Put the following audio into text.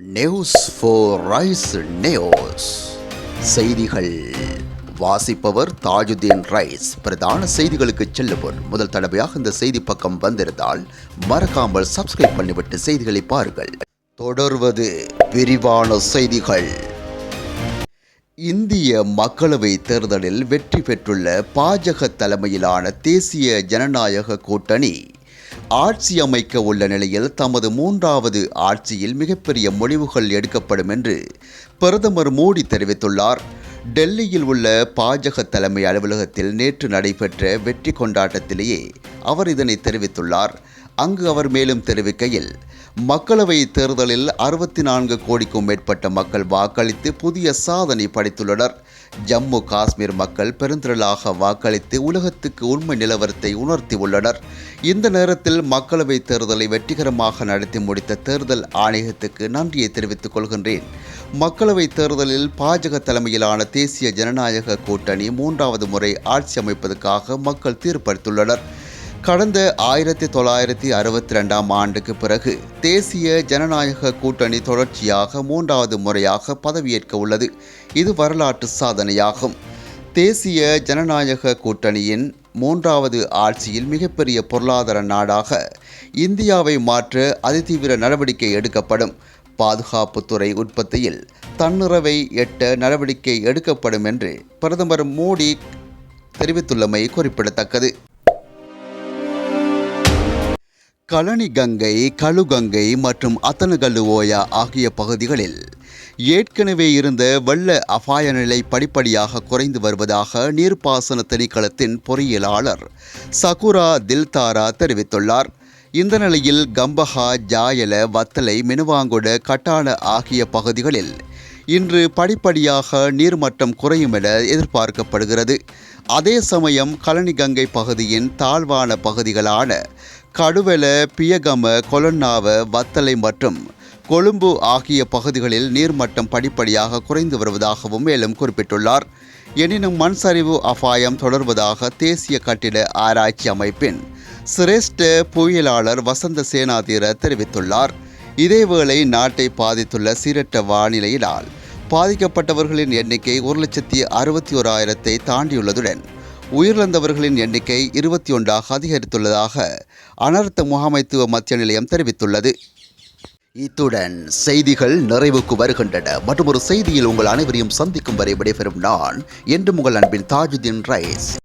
News four rice news செய்திகள். வாசிப்பவர் Tajuddin rice. பிரதான செய்திகளுக்கு செல்லுவோர். முதல் தடவையாக இந்த செய்தி பக்கம் வந்திருந்தால் மறக்காமல் சப்ஸ்கிரைப் பண்ணிவிட்டு செய்திகளை பாருங்கள். தொடர்வது விரிவான செய்திகள். இந்திய மக்களவை தேர்தலில் வெற்றி பெற்றுள்ள பாஜக தலைமையிலான தேசிய ஜனநாயக கூட்டணி. ஆட்சி அமைக்க உள்ள நிலையில் தமது மூன்றாவது ஆட்சியில் மிகப்பெரிய முடிவுகள் எடுக்கப்படும் என்று பிரதமர் மோடி தெரிவித்துள்ளார். டெல்லியில் உள்ள பாஜக தலைமை அலுவலகத்தில் நேற்று நடைபெற்ற வெற்றி கொண்டாட்டத்திலேயே அவர் இதனை தெரிவித்துள்ளார். அங்கு அவர் மேலும் தெரிவிக்கையில் மக்களவை தேர்தலில் அறுபத்தி நான்கு கோடிக்கும் மேற்பட்ட மக்கள் வாக்களித்து புதிய சாதனை படைத்துள்ளனர். ஜம்மு காஷ்மீர் மக்கள் பெருந்திரளாக வாக்களித்து உலகத்துக்கு உண்மை நிலவரத்தை உணர்த்தி உள்ளனர். இந்த நேரத்தில் மக்களவை தேர்தலை வெற்றிகரமாக நடத்தி முடித்த தேர்தல் ஆணையத்துக்கு நன்றியை தெரிவித்துக் கொள்கின்றேன். மக்களவை தேர்தலில் பாஜக தலைமையிலான தேசிய ஜனநாயக கூட்டணி மூன்றாவது முறை ஆட்சி அமைப்பதற்காக மக்கள் தீர்ப்பளித்துள்ளனர். கடந்த ஆயிரத்தி தொள்ளாயிரத்தி அறுபத்தி ரெண்டாம் ஆண்டுக்கு பிறகு தேசிய ஜனநாயக கூட்டணி தொடர்ச்சியாக மூன்றாவது முறையாக பதவியேற்க உள்ளது. இது வரலாற்று சாதனையாகும். தேசிய ஜனநாயக கூட்டணியின் மூன்றாவது ஆட்சியில் மிகப்பெரிய பொருளாதார நாடாக இந்தியாவை மாற்ற அதிதீவிர நடவடிக்கை எடுக்கப்படும். பாதுகாப்புத்துறை உற்பத்தியில் தன்னுறவை எட்ட நடவடிக்கை எடுக்கப்படும் என்று பிரதமர் மோடி தெரிவித்துள்ளமை குறிப்பிடத்தக்கது. களனி கங்கை கழுகங்கை மற்றும் அத்தனகல்லு ஓயா ஆகிய பகுதிகளில் ஏற்கனவே இருந்த வெள்ள அபாய நிலை படிப்படியாக குறைந்து வருவதாக நீர்ப்பாசன திணைக்களத்தின் பொறியியலாளர் சகுரா தில்தாரா தெரிவித்துள்ளார். இந்த நிலையில் கம்பஹா ஜாயல வத்தலை மினுவாங்குட கட்டான ஆகிய பகுதிகளில் இன்று படிப்படியாக நீர்மட்டம் குறையும் என எதிர்பார்க்கப்படுகிறது. அதே சமயம் கழனி கங்கை பகுதியின் தாழ்வான பகுதிகளான கடுவெல பியகம கொலன்னாவ வத்தலை மற்றும் கொழும்பு ஆகிய பகுதிகளில் நீர்மட்டம் படிப்படியாக குறைந்து வருவதாகவும் மேலும் குறிப்பிட்டுள்ளார். எனினும் மண் சரிவு அபாயம் தொடர்வதாக தேசிய கட்டிட ஆராய்ச்சி அமைப்பின் சிரேஷ்ட புயலாளர் வசந்த சேனாதீர தெரிவித்துள்ளார். இதேவேளை நாட்டை பாதித்துள்ள சீரற்ற வானிலையினால் பாதிக்கப்பட்டவர்களின் எண்ணிக்கை ஒரு லட்சத்தி அறுபத்தி ஓராயிரத்தை தாண்டியுள்ளதுடன் உயிரிழந்தவர்களின் எண்ணிக்கை இருபத்தி ஒன்றாக அதிகரித்துள்ளதாக அனர்த்த முகாமைத்துவ மத்திய நிலையம் தெரிவித்துள்ளது. இத்துடன் செய்திகள் நிறைவுக்கு வருகின்றன. மற்றும் ஒரு செய்தியில் உங்கள் அனைவரையும் சந்திக்கும் வரை விடைபெறும் நான் என்று உங்கள் அன்பின் தாஜுதீன் ரைஸ்.